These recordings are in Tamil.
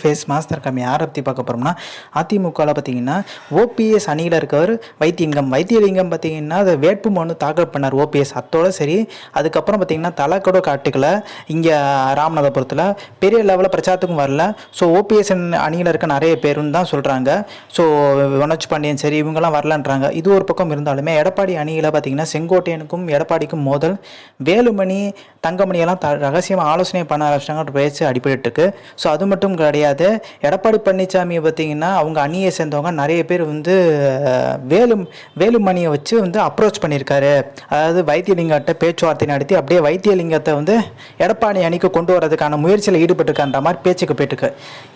ஃபேஸ் மாஸ்டர் கம்மி யாரை பற்றி பார்க்க போகிறோம்னா அதிமுகவில் பார்த்தீங்கன்னா ஓபிஎஸ் அணியில் இருக்கவர் வைத்தியலிங்கம். வைத்தியலிங்கம் பார்த்தீங்கன்னா அது வேட்பு மனு தாக்கல் பண்ணார் ஓபிஎஸ் அத்தோட சரி அதுக்கப்புறம் பார்த்தீங்கன்னா தலக்கோட காட்டுக்கல இங்கே ராமநாதபுரத்தில் பெரிய லெவலில் பிரச்சாரத்துக்கும் வரல. ஸோ ஓபிஎஸ் அணியில் இருக்க நிறைய பேருன்னு தான் சொல்கிறாங்க ஸோ மனோஜ் பாண்டியன் சரி இவங்கெல்லாம் வரலன்றாங்க. இது ஒரு பக்கம் இருந்தாலுமே எடப்பாடி அணியில் பார்த்தீங்கன்னா செங்கோட்டையனுக்கும் எடப்பாடிக்கும் மோதல். வேலுமணி தங்கமணியெல்லாம் த ரகசியமாக ஆலோசனை பண்ண ஆரம்பிச்சிட்டாங்க பேச்சு அடிபட்டு ஸோ அது மட்டும் கிடையாது. எடப்பாடி பழனிசாமியை பார்த்தீங்கன்னா அவங்க அணியை சேர்ந்தவங்க நிறைய பேர் வந்து வேலு வேலுமணியை வச்சு வந்து அப்ரோச் பண்ணியிருக்காரு. அதாவது வைத்தியலிங்கத்தை பேச்சுவார்த்தை நடத்தி அப்படியே வைத்தியலிங்கத்தை வந்து எடப்பாடி அணிக்கு கொண்டு வரதுக்கான முயற்சியில் ஈடுபட்டிருக்கான்ற மாதிரி பேச்சுக்கு போயிட்டுருக்கு.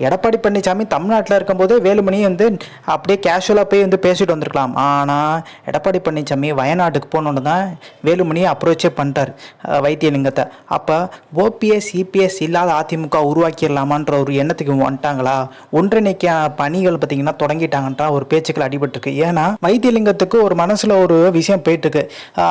எடப்பாடி பழனிசாமி தமிழ்நாட்டில் இருக்கும்போது வேலுமணி வந்து அப்படியே கேஷுவலாக போய் வந்து பேசிட்டு வந்திருக்கலாம். ஆனால் எடப்பாடி பழனிசாமி வயநாட்டுக்கு போனோன்னு தான் வேலுமணியை அப்ரோச்சே பண்ணிட்டார் வைத்தியலிங்கத்தை. அப்போ ஓபிஎஸ் இபிஎஸ் இல்லாத அதிமுக உருவாக்கிடலாமான்ற ஒரு எண்ணத்துக்கு வந்துட்டாங்களா? ஒன்றிணைக்க பணிகள் பார்த்தீங்கன்னா தொடங்கிட்டாங்கன்ற ஒரு பேச்சுக்கள் அடிபட்டுருக்கு. ஏன்னா வைத்தியலிங்கத்துக்கு ஒரு மனசில் ஒரு விஷயம் போயிட்டுருக்கு.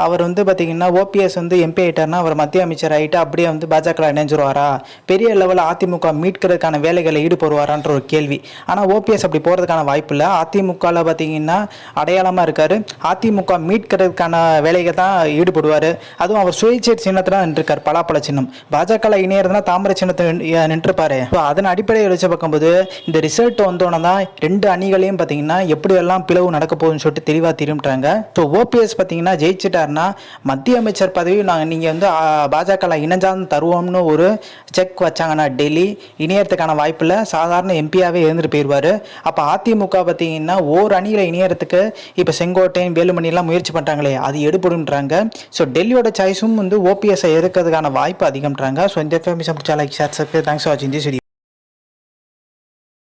அவர் வந்து பார்த்தீங்கன்னா ஓபிஎஸ் வந்து எம்பி ஆயிட்டார்னா அவர் மத்திய அமைச்சர் ஆகிட்டு அப்படியே வந்து பாஜக இணைஞ்சிருவாரா? பெரிய லெவலில் அதிமுக மீட்கிறதுக்கான வேலைகளை ஈடுபடுவாரான்ற ஒரு கேள்வி. ஆனால் ஓபிஎஸ் அப்படி போகிறதுக்கான வாய்ப்பு இல்லை. அதிமுகவில் பார்த்தீங்கன்னா அடையாளமாக இருக்கார். அதிமுக மீட்கிறதுக்கான வேலைகள் தான் ஈடுபடுவார். அதுவும் அவர் சுயேட்சை சின்னத்தில் தான் நின்றுருக்கார். பலாப்பழ சின்னம். பாஜக இணையறதுனா தாமரை சின்னத்தை நின்றுருப்பாரு. அதன் அடிப்படையில் வச்சு பார்க்கும்போது இந்த ரிசல்ட் வந்தோன்னே தான் ரெண்டு அணிகளையும் பார்த்தீங்கன்னா எப்படியெல்லாம் பிளவு நடக்க போகுதுன்னு சொல்லிட்டு தெளிவாக திரும்பிட்டாங்க ஸோ ஓபிஎஸ் பார்த்தீங்கன்னா ஜெயிச்சிட்டாருன்னா மத்திய அமைச்சர் பதவி நாங்கள் நீங்கள் வந்து பாஜகவில் இணைஞ்சாலும் தருவோம்னு ஒரு செக் வச்சாங்கன்னா டெல்லி இணையறதுக்கான வாய்ப்பில் சாதாரண எம்பியாகவே இருந்துட்டு போயிடுவார் அப்போ அதிமுக பார்த்தீங்கன்னா ஓர் அணியில் இணையறதுக்கு இப்போ செங்கோட்டையன் வேலுமணிலாம் முயற்சி பண்ணுறாங்களே அது எடுபடுன்றாங்க ஸோ டெல்லியோட சாய்ஸும் வந்து ஓபிஎஸ்ஸை எடுக்கிறதுக்கான வாய்ப்பு அதிகம்ன்றாங்க. ஸோ இந்த இன்ஃபர்மேஷன் பிடிச்சா like share subscribe thanks for வாட்சிங் திஸ்